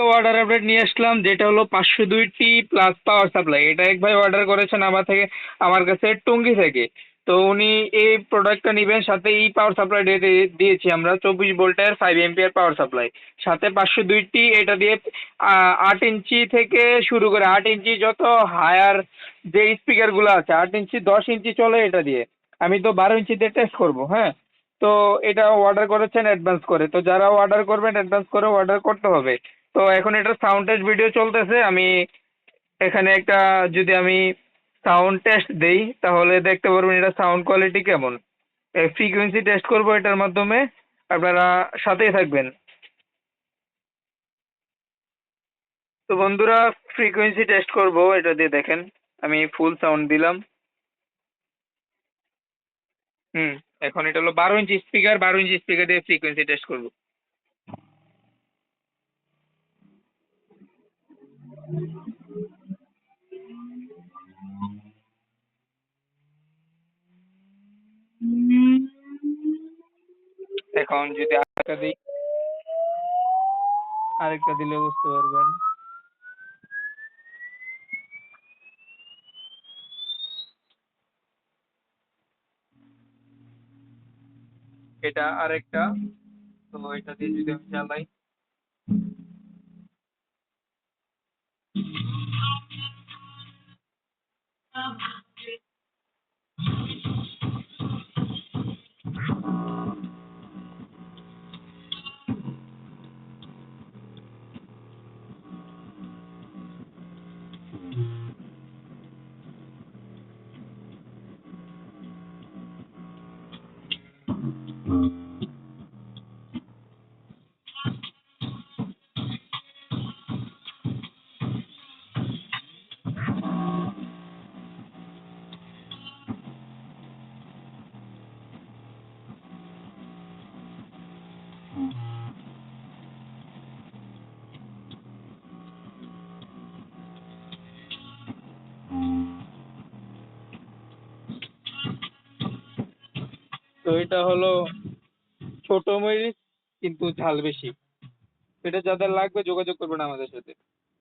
একটা order update নিয়ে আসলাম, যেটা হলো পাঁচশো দুইটি প্লাস পাওয়ার সাপ্লাই এটা এক ভাই অর্ডার করেছেন আমার থেকে, আমার কাছে টুঙ্গি থেকে। তো উনি এই প্রোডাক্টটা নেবেন, সাথে এই পাওয়ার সাপ্লাই দিয়েছি আমরা, চব্বিশ ভোল্টের ফাইভ এমপিয়ার পাওয়ার সাপ্লাই সাথে পাঁচশো দুইটি, এটা দিয়ে আট ইঞ্চি থেকে শুরু করে, আট ইঞ্চি যত হায়ার যে স্পিকারগুলো আছে, আট ইঞ্চি, দশ ইঞ্চি চলে এটা দিয়ে। আমি তো বারো ইঞ্চি দিয়ে টেস্ট করব হ্যাঁ? তো এটা অর্ডার করেছেন অ্যাডভান্স করে। তো যারা অর্ডার করবেন অ্যাডভান্স করে অর্ডার করতে হবে। তো এখন এটা সাউন্ড টেস্ট ভিডিও চলতেছে। আমি এখানে একটা যদি আমি সাউন্ড টেস্ট দেই, তাহলে দেখতে পারবেন এটা সাউন্ড কোয়ালিটি কেমন। ফ্রিকোয়েন্সি টেস্ট করব এটার মাধ্যমে। আপনারা সাথেই থাকবেন। তো বন্ধুরা ফ্রিকোয়েন্সি টেস্ট করব, এটা দিয়ে দেখেন। আমি ফুল সাউন্ড দিলাম। হুম, এখন এটা হলো বারো ইঞ্চি স্পিকার বারো ইঞ্চি স্পিকার দিয়ে ফ্রিকোয়েন্সি টেস্ট করব। এখন যদি আরেকটা দিই, আরেকটা দিলে বুঝতে পারবেন। এটা আরেকটা, তো এটা দিয়ে যদি আমি চালাই Mm-hmm. তো এটা হলো ছোট মরিচ, কিন্তু ঝাল বেশি। এটা যাদের লাগবে যোগাযোগ করবেন আমাদের সাথে।